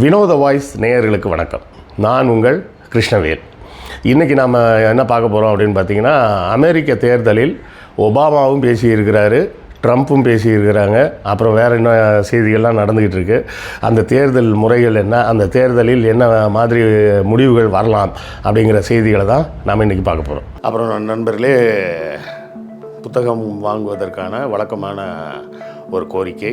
வினோத வாய்ஸ் நேயர்களுக்கு வணக்கம். நான் உங்கள் கிருஷ்ணவேல். இன்றைக்கி நாம் என்ன பார்க்க போகிறோம் அப்படின்னு பார்த்தீங்கன்னா அமெரிக்க தேர்தலில் ஒபாமாவும் பேசியிருக்கிறாரு ட்ரம்ப்பும் பேசியிருக்கிறாங்க அப்புறம் வேறு என்ன செய்திகள்லாம் நடந்துக்கிட்டு இருக்குது அந்த தேர்தல் முறைகள் என்ன அந்த தேர்தலில் என்ன மாதிரி முடிவுகள் வரலாம் அப்படிங்கிற செய்திகளை தான் நாம் இன்றைக்கி பார்க்க போகிறோம் அப்புறம் நண்பர்களே புத்தகம் வாங்குவதற்கான வழக்கமான ஒரு கோரிக்கை.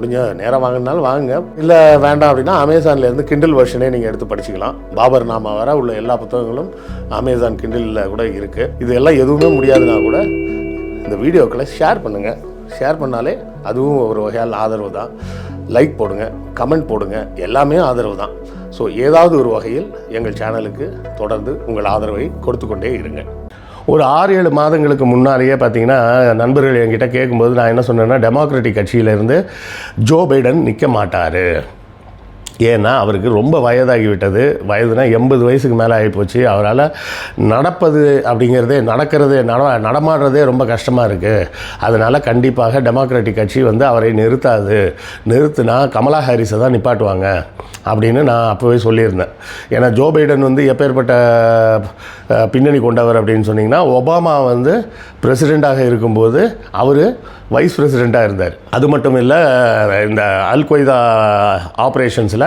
முடிஞ்ச நேரம் வாங்கினாலும் வாங்குங்க. இல்லை வேண்டாம் அப்படின்னா அமேசான்லேருந்து கிண்டில் வெர்ஷனே நீங்கள் எடுத்து படிச்சுக்கலாம். பாபர் நாமா வர உள்ள எல்லா புத்தகங்களும் அமேசான் கிண்டிலில் கூட இருக்குது இது எல்லாம் எதுவுமே முடியாதுன்னா கூட இந்த வீடியோக்களை ஷேர் பண்ணுங்கள் ஷேர் பண்ணாலே அதுவும் ஒரு வகையால் ஆதரவு தான். லைக் போடுங்க கமெண்ட் போடுங்க எல்லாமே ஆதரவு தான். ஸோ ஏதாவது ஒரு வகையில் எங்கள் சேனலுக்கு தொடர்ந்து உங்கள் ஆதரவை கொடுத்து கொண்டே இருங்க ஒரு ஆறு ஏழு மாதங்களுக்கு முன்னாலேயே பார்த்தீங்கன்னா நண்பர்கள் என்கிட்ட கேட்கும்போது நான் என்ன சொன்னேன்னா டெமோக்ராட்டிக் கட்சியிலேருந்து ஜோ பைடன் நிற்க மாட்டார். ஏன்னா அவருக்கு ரொம்ப வயதாகிவிட்டது. வயதுனா எண்பது வயசுக்கு மேலே ஆகிப்போச்சு. அவரால் நடப்பது அப்படிங்கிறதே நடக்கிறதே நட நடமாடுறதே ரொம்ப கஷ்டமாக இருக்குது அதனால் கண்டிப்பாக டெமோக்ராட்டிக் கட்சி வந்து அவரை நிறுத்தாது. நிறுத்துனா கமலா ஹாரிஸை தான் நிப்பாட்டுவாங்க அப்படின்னு நான் அப்போவே சொல்லியிருந்தேன். ஏன்னா ஜோ பைடன் வந்து எப்பேற்பட்ட பின்னணி கொண்டவர் அப்படின்னு சொன்னிங்கன்னா ஒபாமா வந்து பிரசிடெண்ட்டாக இருக்கும்போது அவர் வைஸ் பிரசிடெண்ட்டாக இருந்தார். அது மட்டும் இல்லை இந்த அல் கொய்தா ஆப்ரேஷன்ஸில்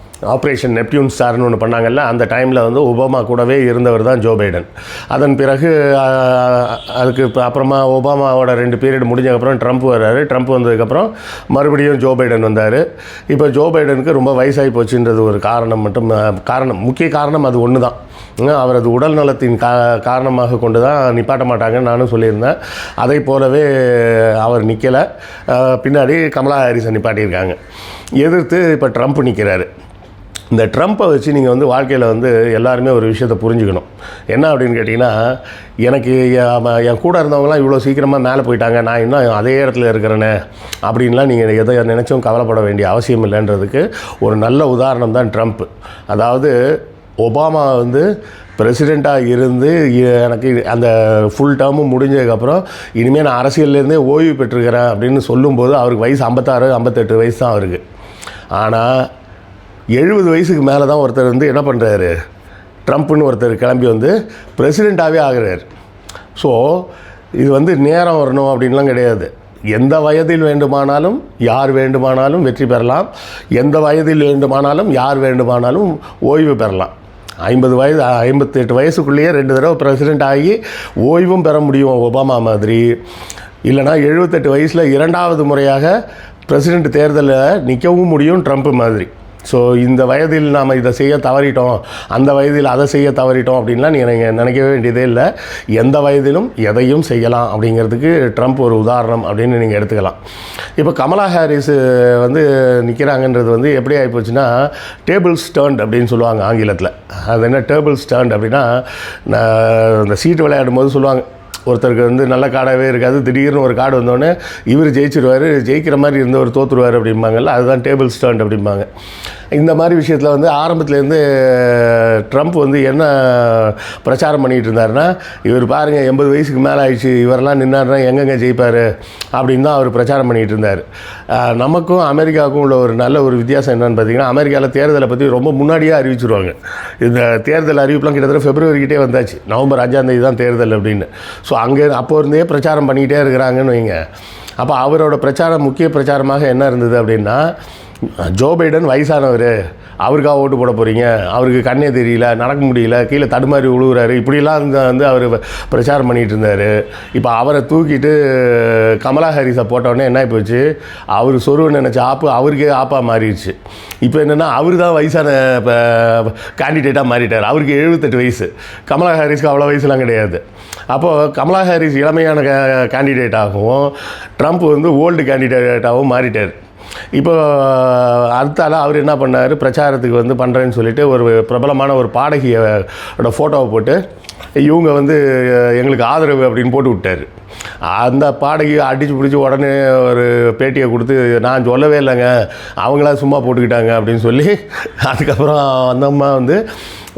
ஆப்ரேஷன் நெப்டியூன் ஸ்டார்னு ஒன்று பண்ணாங்கல்ல அந்த டைமில் வந்து ஒபாமா கூடவே இருந்தவர் தான் ஜோ பைடன். அதன் பிறகு அதுக்கு இப்போ அப்புறமா ஒபாமாவோட ரெண்டு பீரியட் முடிஞ்சதுக்கப்புறம் ட்ரம்ப் வர்றாரு ட்ரம்ப் வந்ததுக்கப்புறம் மறுபடியும் ஜோ பைடன் வந்தார். இப்போ ஜோ பைடனுக்கு ரொம்ப வயசாகி போச்சுன்றது ஒரு காரணம் மட்டும் காரணம் முக்கிய காரணம் அது ஒன்று தான் அவரது உடல் நலத்தின் கா காரணமாக கொண்டு தான் நிப்பாட்ட மாட்டாங்கன்னு நானும் சொல்லியிருந்தேன். அதை போலவே அவர் நிற்கலை பின்னாடி கமலா ஹாரிஸை நிப்பாட்டியிருக்காங்க. எதிர்த்து இப்போ ட்ரம்ப் நிற்கிறாரு இந்த ட்ரம்ப்பை வச்சு நீங்கள் வந்து வாழ்க்கையில் வந்து எல்லாருமே ஒரு விஷயத்தை புரிஞ்சுக்கணும். என்ன அப்படின்னு கேட்டிங்கன்னா எனக்கு என் கூட இருந்தவங்களாம் இவ்வளோ சீக்கிரமாக மேலே போயிட்டாங்க நான் இன்னும் அதே இடத்துல இருக்கிறேனே அப்படின்லாம் நீங்கள் எதை நினச்சும் கவலைப்பட வேண்டிய அவசியம் இல்லைன்றதுக்கு ஒரு நல்ல உதாரணம் தான் ட்ரம்ப். அதாவது ஒபாமா வந்து பிரசிடெண்ட்டாக இருந்து எனக்கு அந்த ஃபுல் டேர்மும் முடிஞ்சதுக்கப்புறம் இனிமேல் நான் அரசியல்லேருந்தே ஓய்வு பெற்றுக்கிறேன் அப்படின்னு சொல்லும்போது அவருக்கு வயசு ஐம்பத்தாறு ஐம்பத்தெட்டு வயசு தான் அவருக்கு. ஆனால் எழுபது வயசுக்கு மேலே தான் ஒருத்தர் வந்து என்ன பண்ணுறாரு ட்ரம்ப்னு ஒருத்தர் கிளம்பி வந்து பிரசிடெண்ட்டாகவே ஆகிறார். ஸோ இது வந்து நேரம் வரணும் அப்படின்லாம் கிடையாது. எந்த வயதில் வேண்டுமானாலும் யார் வேண்டுமானாலும் வெற்றி பெறலாம். எந்த வயதில் வேண்டுமானாலும் யார் வேண்டுமானாலும் ஓய்வு பெறலாம். ஐம்பது வயது ஐம்பத்தெட்டு வயசுக்குள்ளேயே ரெண்டு தடவை பிரசிடெண்ட் ஆகி ஓய்வும் பெற முடியும் ஒபாமா மாதிரி. இல்லைனா எழுபத்தெட்டு வயசில் இரண்டாவது முறையாக பிரசிடெண்ட் தேர்தலில் நிற்கவும் முடியும் ட்ரம்ப் மாதிரி. ஸோ இந்த வயதில் நாம் இதை செய்ய தவறிட்டோம் அந்த வயதில் அதை செய்ய தவறிட்டோம் அப்படின்லாம் நீங்கள் நினைக்கவே வேண்டியதே இல்லை. எந்த வயதிலும் எதையும் செய்யலாம் அப்படிங்கிறதுக்கு ட்ரம்ப் ஒரு உதாரணம் அப்படின்னு நீங்கள் எடுத்துக்கலாம். இப்போ கமலா ஹாரிஸ் வந்து நிற்கிறாங்கன்றது வந்து எப்படி ஆகிப்போச்சுன்னா டேபிள் ஸ்டர்ண்ட் அப்படின்னு சொல்லுவாங்க ஆங்கிலத்தில். அது என்ன டேபிள் ஸ்டர்ண்ட் அப்படின்னா நான் இந்த சீட்டு விளையாடும் போது சொல்லுவாங்க ஒருத்தருக்கு வந்து நல்ல கார்டாகவே இருக்காது. திடீர்னு ஒரு கார்டு வந்தோடனே இவர் ஜெயிச்சிருவார் ஜெயிக்கிற மாதிரி இருந்தவர் தோற்றுருவார் அப்படிம்பாங்கல்ல அதுதான் டேபிள் ஸ்டாண்ட் அப்படிம்பாங்க. இந்த மாதிரி விஷயத்தில் வந்து ஆரம்பத்துலேருந்து ட்ரம்ப் வந்து என்ன பிரச்சாரம் பண்ணிகிட்டு இருந்தாருன்னா இவர் பாருங்கள் எண்பது வயசுக்கு மேலே ஆயிடுச்சு இவரெல்லாம் நின்னார்னா எங்கெங்கே ஜெயிப்பார் அப்படின்னு தான் அவர் பிரச்சாரம் பண்ணிகிட்டு இருந்தார். நமக்கும் அமெரிக்காவுக்கும் உள்ள ஒரு நல்ல ஒரு வித்தியாசம் என்னென்னு பார்த்தீங்கன்னா அமெரிக்காவில் தேர்தலை பற்றி ரொம்ப முன்னாடியே அறிவிச்சிருவாங்க. இந்த தேர்தல் அறிவிப்புலாம் கிட்டத்தட்ட பிப்ரவரிக்கிட்டே வந்தாச்சு. நவம்பர் அஞ்சாம் தேதி தான் தேர்தல் அப்படின்னு. ஸோ அங்கே அப்போ இருந்தே பிரச்சாரம் பண்ணிக்கிட்டே இருக்கிறாங்கன்னு வைங்க. அப்போ அவரோட பிரச்சாரம் முக்கிய பிரச்சாரமாக என்ன இருந்தது அப்படின்னா ஜோ பைடன் வயசானவர். அவருக்காக ஓட்டு போட போகிறீங்க அவருக்கு கண்ணே தெரியல நடக்க முடியல கீழே தடுமாறி விழுகுறாரு இப்படிலாம் வந்து வந்து அவர் பிரச்சாரம் பண்ணிகிட்டு இருந்தார். இப்போ அவரை தூக்கிட்டு கமலா ஹாரிஸை போட்டோடனே என்ன போச்சு அவர் சொருவ நினச்ச ஆப்பு அவருக்கே ஆப்பாக மாறிடுச்சு. இப்போ என்னென்னா அவர் தான் வயசான கேண்டிடேட்டாக மாறிட்டார். அவருக்கு எழுபத்தெட்டு வயசு. கமலா ஹாரிஸ்க்கு அவ்வளோ வயசுலாம் கிடையாது. அப்போது கமலா ஹாரிஸ் இளமையான கேண்டிடேட்டாகவும் ட்ரம்ப் வந்து ஓல்டு கேண்டிடேட்டாகவும் மாறிட்டார். இப்போ அடுத்தால அவர் என்ன பண்ணார்? பிரச்சாரத்துக்கு வந்து பண்ணுறேன்னு சொல்லிட்டு ஒரு பிரபலமான ஒரு பாடகியோட ஃபோட்டோவை போட்டு இவங்க வந்து எங்களுக்கு ஆதரவு அப்படின்னு போட்டு விட்டார். அந்த பாடகி அடித்து பிடிச்சி உடனே ஒரு பேட்டியை கொடுத்து நான் சொல்லவே இல்லைங்க அவங்களா சும்மா போட்டுக்கிட்டாங்க அப்படின்னு சொல்லி அதுக்கப்புறம் அந்த அம்மா வந்து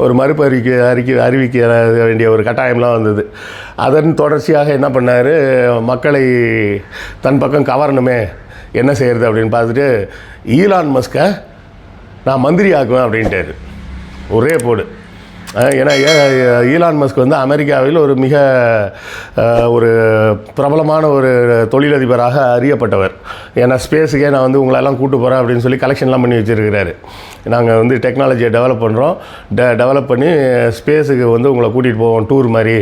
ஒரு மறுப்பு அறிக்கை அறிக்கை அறிவிக்க வேண்டிய ஒரு கட்டாயம்லாம் வந்தது. அதன் தொடர்ச்சியாக என்ன பண்ணார்? மக்களை தன் பக்கம் கவரணுமே என்ன செய்கிறது அப்படின்னு பார்த்துட்டு ஈலான் மஸ்கை நான் மந்திரி ஆக்குவேன் அப்படின்ட்டாரு. ஒரே போடு. ஏன்னா ஏ- ஈலான் மஸ்க் வந்து அமெரிக்காவில் ஒரு மிக ஒரு பிரபலமான ஒரு தொழிலதிபராக அறியப்பட்டவர். ஏன்னா ஸ்பேஸுக்கே நான் வந்து உங்களெல்லாம் கூட்டு போகிறேன் அப்படின்னு சொல்லி கலெக்ஷன்லாம் பண்ணி வச்சுருக்கிறாரு. நாங்கள் வந்து டெக்னாலஜியை டெவலப் பண்ணுறோம் டெ டெவலப் பண்ணி ஸ்பேஸுக்கு வந்து உங்களை கூட்டிகிட்டு போவோம் டூர் மாதிரி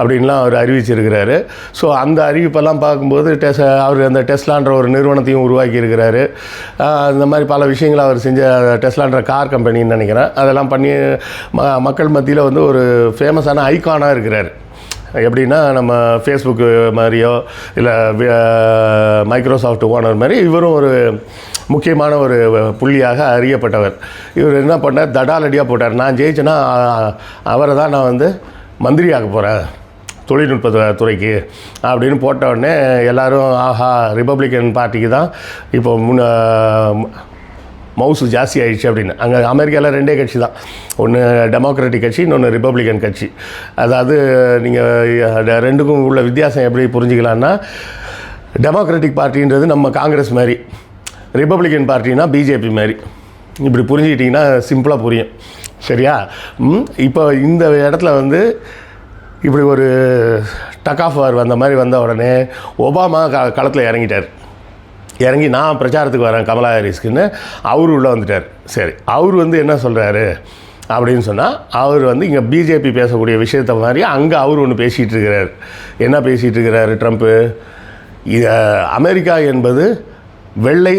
அப்படின்லாம் அவர் அறிவிச்சிருக்கிறாரு. ஸோ அந்த அறிவிப்பெல்லாம் பார்க்கும்போது டெஸ் அவர் அந்த டெஸ்லான்ற ஒரு நிறுவனத்தையும் உருவாக்கி இருக்கிறாரு இந்த மாதிரி பல விஷயங்களை அவர் செஞ்ச டெஸ்லான்ற கார் கம்பெனின்னு நினைக்கிறேன். அதெல்லாம் பண்ணி ம மக்கள் மத்தியில் வந்து ஒரு ஃபேமஸான ஐக்கானாக இருக்கிறார். எப்படின்னா நம்ம ஃபேஸ்புக்கு மாதிரியோ இல்லை மைக்ரோசாஃப்ட் ஓனர் மாதிரி இவரும் ஒரு முக்கியமான ஒரு புள்ளியாக அறியப்பட்டவர். இவர் என்ன பண்ணார்? தடாலடியாக போட்டார். நான் ஜெயிச்சேன்னா அவரை தான் நான் வந்து மந்திரியாக போகிறேன் தொழில்நுட்ப துறைக்கு அப்படின்னு போட்ட உடனே எல்லோரும் ஆஹா ரிப்பப்ளிக்கன் பார்ட்டிக்கு தான் இப்போ முன்ன மவுசு ஜாஸ்தி ஆயிடுச்சு அப்படின்னு. அங்கே அமெரிக்காவில் ரெண்டே கட்சி தான். ஒன்று டெமோக்ராட்டிக் கட்சி இன்னொன்று ரிப்பப்ளிக்கன் கட்சி. அதாவது நீங்கள் ரெண்டுக்கும் உள்ள வித்தியாசம் எப்படி புரிஞ்சுக்கலான்னா டெமோக்ராட்டிக் பார்ட்டின்றது நம்ம காங்கிரஸ் மாதிரி. ரிப்பப்ளிக்கன் பார்ட்டினா பிஜேபி மாதிரி. இப்படி புரிஞ்சுக்கிட்டிங்கன்னா சிம்பிளாக புரியும். சரியா? இப்போ இந்த இடத்துல வந்து இப்படி ஒரு டக் ஆஃப் வார் வந்த மாதிரி வந்த உடனே ஒபாமா க களத்தில் இறங்கிட்டார். இறங்கி நான் பிரச்சாரத்துக்கு வரேன் கமலா ஹாரிஸ்க்குன்னு அவர் உள்ளே வந்துட்டார். சரி அவர் வந்து என்ன சொல்கிறாரு அப்படின்னு சொன்னால் அவர் வந்து இங்கே பிஜேபி பேசக்கூடிய விஷயத்த மாதிரி அங்கே அவர் ஒன்று பேசிகிட்டு இருக்கிறார். என்ன பேசிகிட்டு இருக்கிறாரு ட்ரம்ப்பு இது அமெரிக்கா என்பது வெள்ளை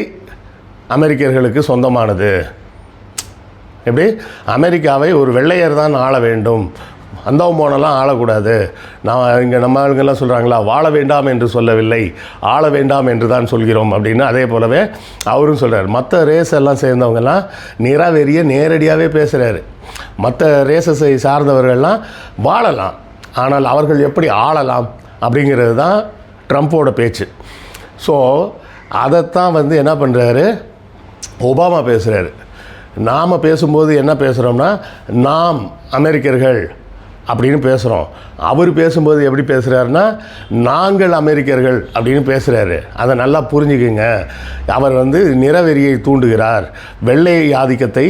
அமெரிக்கர்களுக்கு சொந்தமானது. எப்படி? அமெரிக்காவை ஒரு வெள்ளையர் தான் ஆள வேண்டும். அந்த போனெல்லாம் ஆளக்கூடாது. நான் இங்கே நம்ம ஆளுங்கெல்லாம் சொல்கிறாங்களா வாழ வேண்டாம் என்று சொல்லவில்லை ஆள வேண்டாம் என்று தான் சொல்கிறோம் அப்படின்னு. அதே போலவே அவரும் சொல்கிறார் மற்ற ரேஸ் எல்லாம் சேர்ந்தவங்கெல்லாம் நிறாவெறிய நேரடியாகவே பேசுகிறாரு மற்ற ரேசஸை சார்ந்தவர்கள்லாம் வாழலாம். ஆனால் அவர்கள் எப்படி ஆளலாம் அப்படிங்கிறது தான் ட்ரம்ப்போட பேச்சு. ஸோ அதைத்தான் வந்து என்ன பண்ணுறாரு ஒபாமா பேசுகிறாரு நாம் பேசும்போது என்ன பேசுகிறோம்னா நாம் அமெரிக்கர்கள் அப்படின்னு பேசுகிறோம் அவர் பேசும்போது எப்படி பேசுகிறாருன்னா நாங்கள் அமெரிக்கர்கள் அப்படின்னு பேசுகிறாரு அதை நல்லா புரிஞ்சுக்குங்க. அவர் வந்து நிறவெறியை தூண்டுகிறார். வெள்ளை ஆதிக்கத்தை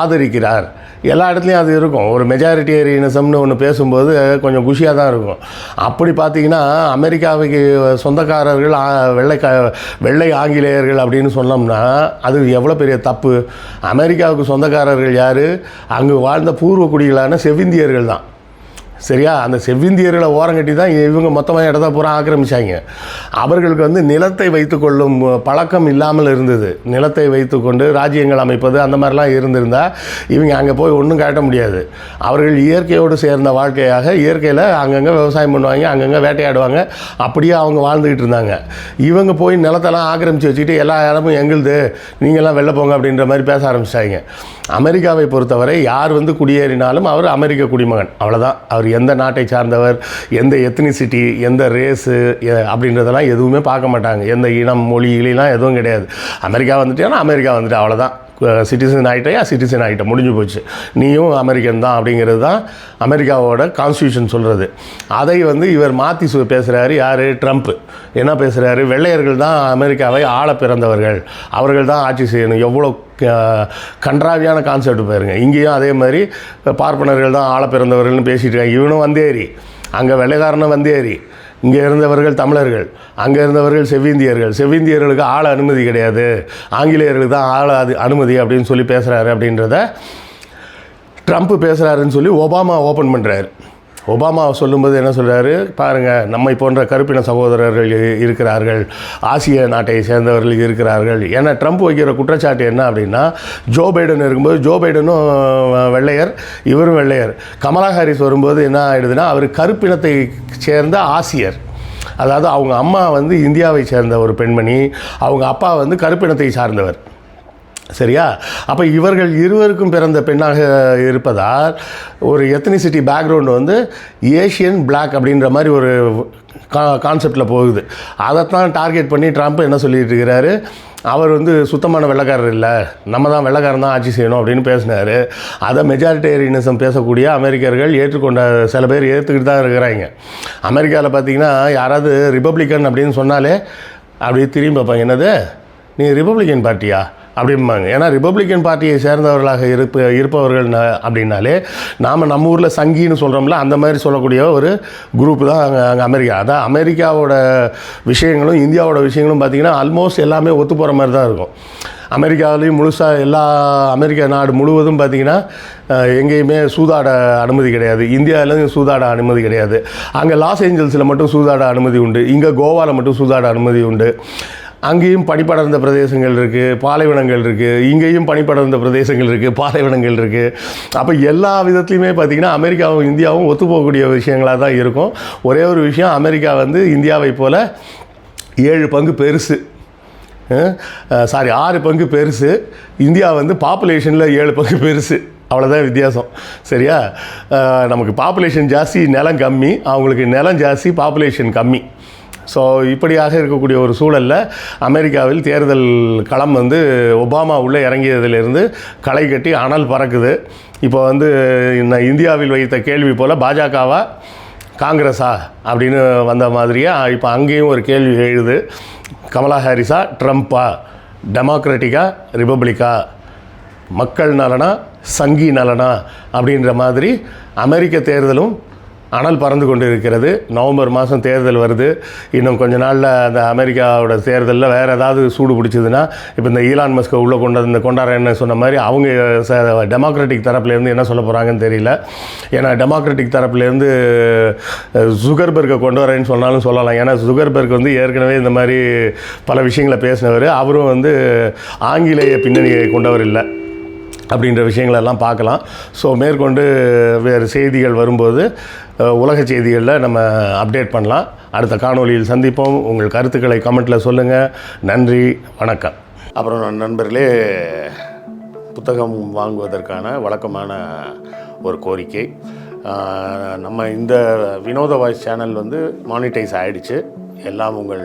ஆதரிக்கிறார். எல்லா இடத்துலையும் அது இருக்கும். ஒரு மெஜாரிட்டேரியனிசம்னு ஒன்று பேசும்போது கொஞ்சம் குஷியாக தான் இருக்கும். அப்படி பார்த்தீங்கன்னா அமெரிக்காவுக்கு சொந்தக்காரர்கள் வெள்ளை க வெள்ளை ஆங்கிலேயர்கள் அப்படின்னு சொன்னோம்னா அது எவ்வளோ பெரிய தப்பு? அமெரிக்காவுக்கு சொந்தக்காரர்கள் யார்? அங்கு வாழ்ந்த பூர்வ குடிகளான செவிந்தியர்கள் தான். சரியா? அந்த செவ்விந்தியர்களை ஓரங்கட்டி தான் இவங்க மொத்தமாக இடத்த பூரா ஆக்கிரமிச்சாங்க. அவர்களுக்கு வந்து நிலத்தை வைத்துக்கொள்ளும் பழக்கம் இல்லாமல் இருந்தது. நிலத்தை வைத்துக்கொண்டு ராஜ்யங்கள் அமைப்பது அந்த மாதிரிலாம் இருந்திருந்தால் இவங்க அங்கே போய் ஒன்றும் காட்ட முடியாது. அவர்கள் இயற்கையோடு சேர்ந்த வாழ்க்கையாக இயற்கையில் அங்கங்கே விவசாயம் பண்ணுவாங்க அங்கங்கே வேட்டையாடுவாங்க. அப்படியே அவங்க வாழ்ந்துக்கிட்டு இருந்தாங்க. இவங்க போய் நிலத்தெல்லாம் ஆக்கிரமித்து வச்சுக்கிட்டு எல்லா இடமும் எங்களுது நீங்கள்லாம் வெளில போங்க அப்படின்ற மாதிரி பேச ஆரம்பிச்சிட்டாங்க அமெரிக்காவை பொறுத்தவரை யார் வந்து குடியேறினாலும் அவர் அமெரிக்க குடிமகன். அவ்வளோதான் அவர் எந்த நாட்டை சார்ந்தவர் எந்த எத்னிசிட்டி எந்த ரேஸு அப்படின்றதெல்லாம் எதுவுமே பார்க்க மாட்டாங்க. எந்த இனம் மொழி இலாம் எதுவும் கிடையாது. அமெரிக்கா வந்துட்டேன்னா அமெரிக்கா வந்துட்டு அவ்வளோதான் சிட்டிசன் ஆகிட்டையா சிட்டிசன் ஆகிட்ட முடிஞ்சு போச்சு. நீயும் அமெரிக்கன் தான் அப்படிங்கிறது தான் அமெரிக்காவோட கான்ஸ்டியூஷன் சொல்கிறது அதை வந்து இவர் மாற்றி சு பேசுகிறாரு யார்? ட்ரம்ப். என்ன பேசுகிறாரு வெள்ளையர்கள் தான் அமெரிக்காவை ஆள பிறந்தவர்கள். அவர்கள் தான் ஆட்சி செய்யணும். எவ்வளோ க- கன்றாவியான கான்செப்ட் பாருங்க. இங்கேயும் அதே மாதிரி பார்ப்பனர்கள் தான் ஆள பிறந்தவர்கள்னு பேசிட்டு இருக்காங்க. இவனும் வந்தேரி அங்கே வெள்ளைக்காரனும் வந்தேரி இங்கே இருந்தவர்கள் தமிழர்கள் அங்கே இருந்தவர்கள் செவ்விந்தியர்கள். செவ்விந்தியர்களுக்கு ஆள அனுமதி கிடையாது. ஆங்கிலேயர்களுக்கு தான் ஆள அது அனுமதி அப்படின்னு சொல்லி பேசுகிறாரு அப்படின்றத ட்ரம்ப் பேசுகிறாருன்னு சொல்லி ஒபாமா ஓப்பன் பண்ணுறாரு ஒபாமா சொல்லும்போது என்ன சொல்கிறாரு பாருங்கள் நம்மை போன்ற கருப்பின சகோதரர்கள் இருக்கிறார்கள். ஆசிய நாட்டை சேர்ந்தவர்கள் இருக்கிறார்கள். ஏன்னா ட்ரம்ப் வைக்கிற குற்றச்சாட்டு என்ன அப்படின்னா ஜோ பைடன் இருக்கும்போது ஜோ பைடனும் வெள்ளையர் இவரும் வெள்ளையர். கமலா ஹாரிஸ் வரும்போது என்ன ஆகிடுதுன்னா அவர் கருப்பினத்தை சேர்ந்த ஆசியர். அதாவது அவங்க அம்மா வந்து இந்தியாவை சேர்ந்த ஒரு பெண்மணி அவங்க அப்பா வந்து கருப்பினத்தை சார்ந்தவர். சரியா? அப்போ இவர்கள் இருவருக்கும் பிறந்த பெண்ணாக இருப்பதால் ஒரு எத்தனிசிட்டி பேக்ரவுண்ட் வந்து ஏஷியன் பிளாக் அப்படின்ற மாதிரி ஒரு கா கான்செப்டில் போகுது. அதைத்தான் டார்கெட் பண்ணி ட்ரம்ப் என்ன சொல்லிட்டு இருக்கிறாரு? அவர் வந்து சுத்தமான வெள்ளக்காரர் இல்லை. நம்ம தான் வெள்ளக்காரன் தான் ஆட்சி செய்யணும் அப்படின்னு பேசினார். அதை மெஜாரிட்டேரியனிசம் பேசக்கூடிய அமெரிக்கர்கள் ஏற்றுக்கொண்ட சில பேர் ஏற்றுக்கிட்டு தான் இருக்கிறாங்க. அமெரிக்காவில் பார்த்தீங்கன்னா யாராவது ரிப்பப்ளிக்கன் அப்படின்னு சொன்னாலே அப்படியே திரும்பி பார்ப்பாங்க. என்னது? நீ ரிப்பப்ளிக்கன் பார்ட்டியா அப்படிம்பாங்க. ஏன்னா ரிப்பப்ளிக்கன் பார்ட்டியை சேர்ந்தவர்களாக இருப்ப இருப்பவர்கள் அப்படின்னாலே நாம் நம்ம ஊரில் சங்கின்னு சொல்கிறோம்ல அந்த மாதிரி சொல்லக்கூடிய ஒரு குரூப் தான் அங்கே அங்கே அமெரிக்கா. அதான் அமெரிக்காவோட விஷயங்களும் இந்தியாவோட விஷயங்களும் பார்த்திங்கன்னா ஆல்மோஸ்ட் எல்லாமே ஒத்து போகிற மாதிரி தான் இருக்கும். அமெரிக்காவிலையும் முழுசாக எல்லா அமெரிக்க நாடு முழுவதும் பார்த்திங்கன்னா எங்கேயுமே சூதாட அனுமதி கிடையாது. இந்தியாவிலையும் சூதாட அனுமதி கிடையாது. அங்கே லாஸ் ஏஞ்சல்ஸில் மட்டும் சூதாட அனுமதி உண்டு. இங்கே கோவாவில் மட்டும் சூதாட அனுமதி உண்டு. அங்கேயும் பனிப்படர்ந்த பிரதேசங்கள் இருக்குது பாலைவனங்கள் இருக்குது இங்கேயும் பனிப்படர்ந்த பிரதேசங்கள் இருக்குது பாலைவனங்கள் இருக்குது அப்போ எல்லா விதத்துலையுமே பார்த்திங்கன்னா அமெரிக்காவும் இந்தியாவும் ஒத்து போகக்கூடிய விஷயங்களாக தான் இருக்கும். ஒரே ஒரு விஷயம் அமெரிக்கா வந்து இந்தியாவை போல் ஏழு பங்கு பெருசு. சாரி ஆறு பங்கு பெருசு. இந்தியா வந்து பாப்புலேஷனில் ஏழு பங்கு பெருசு. அவ்வளோதான் வித்தியாசம். சரியா? நமக்கு பாப்புலேஷன் ஜாஸ்தி நிலம் கம்மி. அவங்களுக்கு நிலம் ஜாஸ்தி பாப்புலேஷன் கம்மி. ஸோ இப்படியாக இருக்கக்கூடிய ஒரு சூழலில் அமெரிக்காவில் தேர்தல் களம் வந்து ஒபாமா உள்ளே இறங்கியதிலிருந்து களை கட்டி அனல் பறக்குது. இப்போ வந்து இந்தியாவில் வைத்த கேள்வி போல் பாஜகவா காங்கிரஸா அப்படின்னு வந்த மாதிரியே இப்போ அங்கேயும் ஒரு கேள்வி எழுது. கமலா ஹாரிஸா ட்ரம்ப்பா டெமோக்ராட்டிக்கா ரிப்பப்ளிக்கா மக்கள் நலனா சங்கி நலனா? அப்படின்ற மாதிரி அமெரிக்க தேர்தலும் அனல் பறந்து கொண்டு இருக்கிறது நவம்பர் மாதம் தேர்தல் வருது. இன்னும் கொஞ்ச நாளில் அந்த அமெரிக்காவோட தேர்தலில் வேறு ஏதாவது சூடு பிடிச்சதுன்னா இப்போ இந்த ஈலான் மஸ்கை உள்ளே கொண்டு இந்த கொண்டாட என்ன சொன்ன மாதிரி அவங்க டெமோக்ராட்டிக் தரப்புலேருந்து என்ன சொல்ல போகிறாங்கன்னு தெரியல. ஏன்னா டெமோக்ராட்டிக் தரப்புலேருந்து ஜுகர்பர்கை கொண்டு வரேன்னு சொன்னாலும் சொல்லலாம். ஏன்னா சுகர்பர்க் வந்து ஏற்கனவே இந்த மாதிரி பல விஷயங்களை பேசினவர். அவரும் வந்து ஆங்கிலேய பின்னணியை கொண்டவர் இல்லை. அப்படின்ற விஷயங்களெல்லாம் பார்க்கலாம். ஸோ மேற்கொண்டு வேறு செய்திகள் வரும்போது உலக செய்திகளில் நம்ம அப்டேட் பண்ணலாம். அடுத்த காணொளியில் சந்திப்போம். உங்கள் கருத்துக்களை கமெண்ட்டில் சொல்லுங்கள் நன்றி வணக்கம். அப்புறம் நண்பர்களே புத்தகம் வாங்குவதற்கான வழக்கமான ஒரு கோரிக்கை. நம்ம இந்த வினோத வாய்ஸ் சேனல் வந்து மானிட்டைஸ் ஆகிடுச்சு எல்லாம் உங்கள்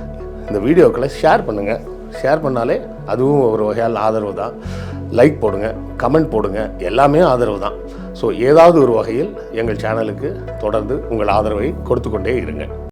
இந்த வீடியோக்களை ஷேர் பண்ணுங்கள் ஷேர் பண்ணாலே அதுவும் ஒரு வகையால் ஆதரவு தான். லைக் போடுங்க கமெண்ட் போடுங்க எல்லாமே ஆதரவு தான். ஸோ ஏதாவது ஒரு வகையில் எங்கள் சேனலுக்கு தொடர்ந்து உங்கள் ஆதரவை கொடுத்து கொண்டே இருங்க